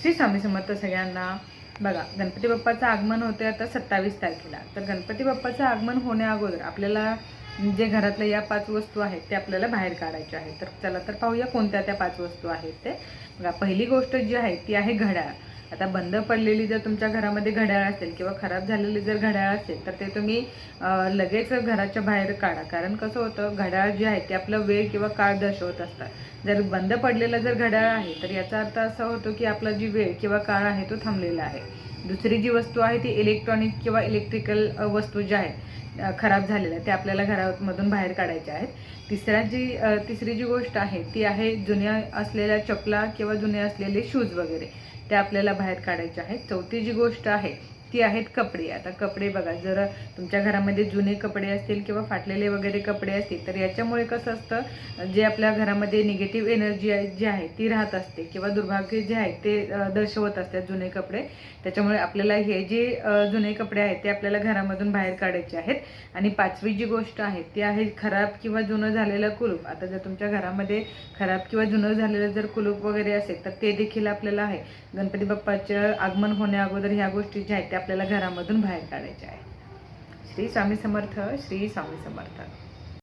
श्री स्वामी समर्थ सगळ्यांना. बघा गणपती बाप्पाचं आगमन होते आता सत्तावीस तारखेला. तर गणपती बाप्पाचं आगमन होण्या अगोदर आपल्याला जे घरातल्या या पाच वस्तू आहेत ते आपल्याला बाहेर काढायच्या आहेत. तर चला तर पाहूया कोणत्या त्या पाच वस्तू आहेत ते. बघा पहिली गोष्ट जी आहे ती आहे घड्याळ. आता बंद पडलेली जर तुमच्या घरामध्ये घड्याळ असेल किंवा खराब झालेली जर घड्याळ असेल तर ते तुम्ही लगेच घराच्या बाहेर काढा. कारण कसं होतं घड्याळ जे आहे ते आपलं वेळ किंवा काळ दर्शवत असतात. जर बंद पडलेलं जर घड्याळ आहे तर याचा अर्थ असा होतो की आपला जी वेळ किंवा काळ आहे तो थांबलेला आहे. दुसरी जी वस्तू आहे ती इलेक्ट्रॉनिक किंवा इलेक्ट्रिकल वस्तू ज्या आहेत खराब झालेल्या त्या आपल्याला घरामधून बाहेर काढायच्या आहेत. तिसऱ्या जी तिसरी जी गोष्ट आहे ती आहे जुन्या असलेल्या चपला किंवा जुने असलेले शूज वगैरे. ते आपल्याला बाहेर काढायचे आहेत. चौथी जी गोष्ट आहे ती आहेत कपडे. आता कपडे बघा जर तुमच्या घरामध्ये जुने कपडे असतील किंवा फाटलेले वगैरे कपडे असतील तर याच्यामुळे कसं असतं जे आपल्या घरामध्ये निगेटिव्ह एनर्जी जी आहे ती राहत असते किंवा दुर्भाग्य जे आहे ते दर्शवत असतात जुने कपडे. त्याच्यामुळे आपल्याला हे जे जुने कपडे आहेत ते आपल्याला घरामधून बाहेर काढायचे आहेत. आणि पाचवी जी गोष्ट आहे ती आहे खराब किंवा जुनं झालेलं कुलूप. आता जर तुमच्या घरामध्ये खराब किंवा जुनं झालेलं जर कुलूप वगैरे असेल तर ते देखील आपल्याला आहे. गणपती बाप्पाचं आगमन होण्या अगोदर ह्या गोष्टी ज्या आहेत त्या आपल्याला घरामधून बाहेर काढायचे आहे. श्री स्वामी समर्थ श्री स्वामी समर्थ.